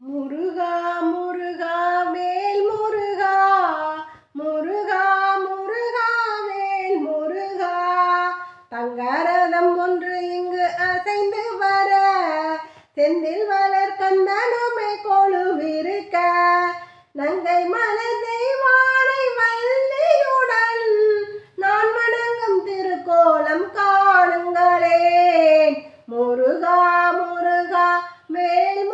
முருகா முருகா மேல் முருகா. முருகா முருகா மேல் முருகா. தங்கரதம் ஒன்று இங்கு அசைந்து வர. செந்தில் வளர் கந்தனுமே கொழுவிருக்க நங்கை மலர் தெய்வானை வல்லியுடன் நான் வணங்கும் திருக்கோலம் காணுங்களே முருகா முருகா மேல்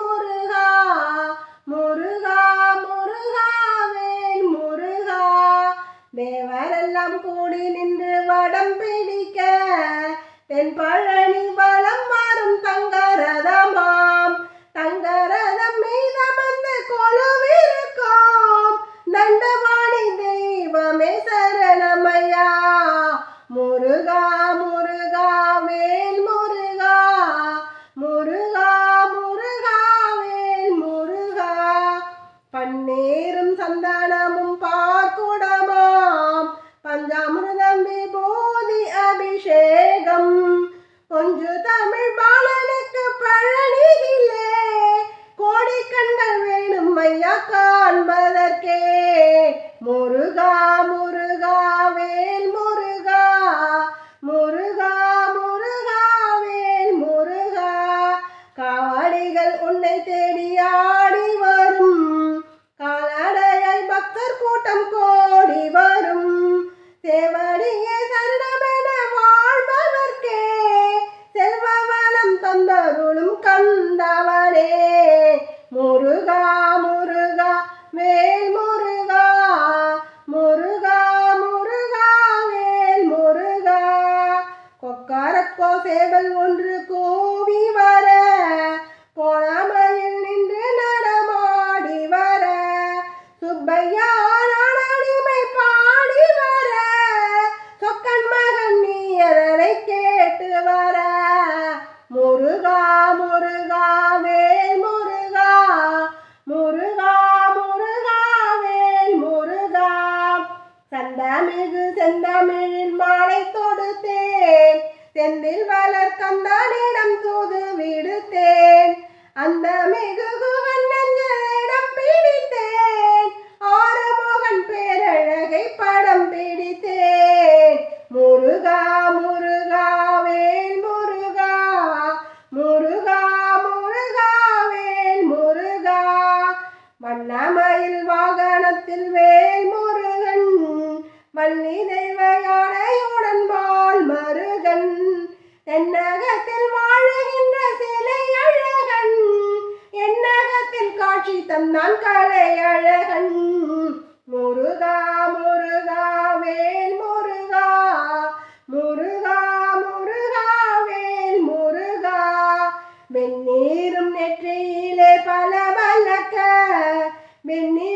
கொஞ்சு தமிழ் பாலனுக்கு பழனியிலே. கோடி கண்கள் வேணும் ஐயா காண்பதற்கே முருகா முருகா வேல் முருகா. முருகா முருகா வேல் முருகா. காவடிகள் உன்னை தே வேல் முருகா முருகா முருகா வேல் முருகா. கொக்காரக்கோ சேவல் ஒன்று சந்தமிகு செந்தமிழில் மாலை தொடுத்தேன். செந்தில் வளர் கந்தானிடம் தூது விடுத்தேன். அந்த மிகு குகன் நெஞ்சிடம் பிடித்தேன். ஆறுமுகன் பேரழகை படம் பிடித்தேன். முருகா முருகா வேல் முருகா. முருகா முருகா வேல் முருகா. வண்ணமயில் வாகனத்தில் வேல் முருகா. வள்ளி தெய்வ யானையுடன் வால் மருகன் தென்னகத்தில் வாழுகின்ற சிலை அழகன் என்னகத்தில் காட்சி தந்தான் கலை அழகன். முருகா முருகா வேல் முருகா முருகா முருகா வேல் முருகா. வெந்நீரும் நெற்றியிலே பல வல்லக்க வெந்நீர்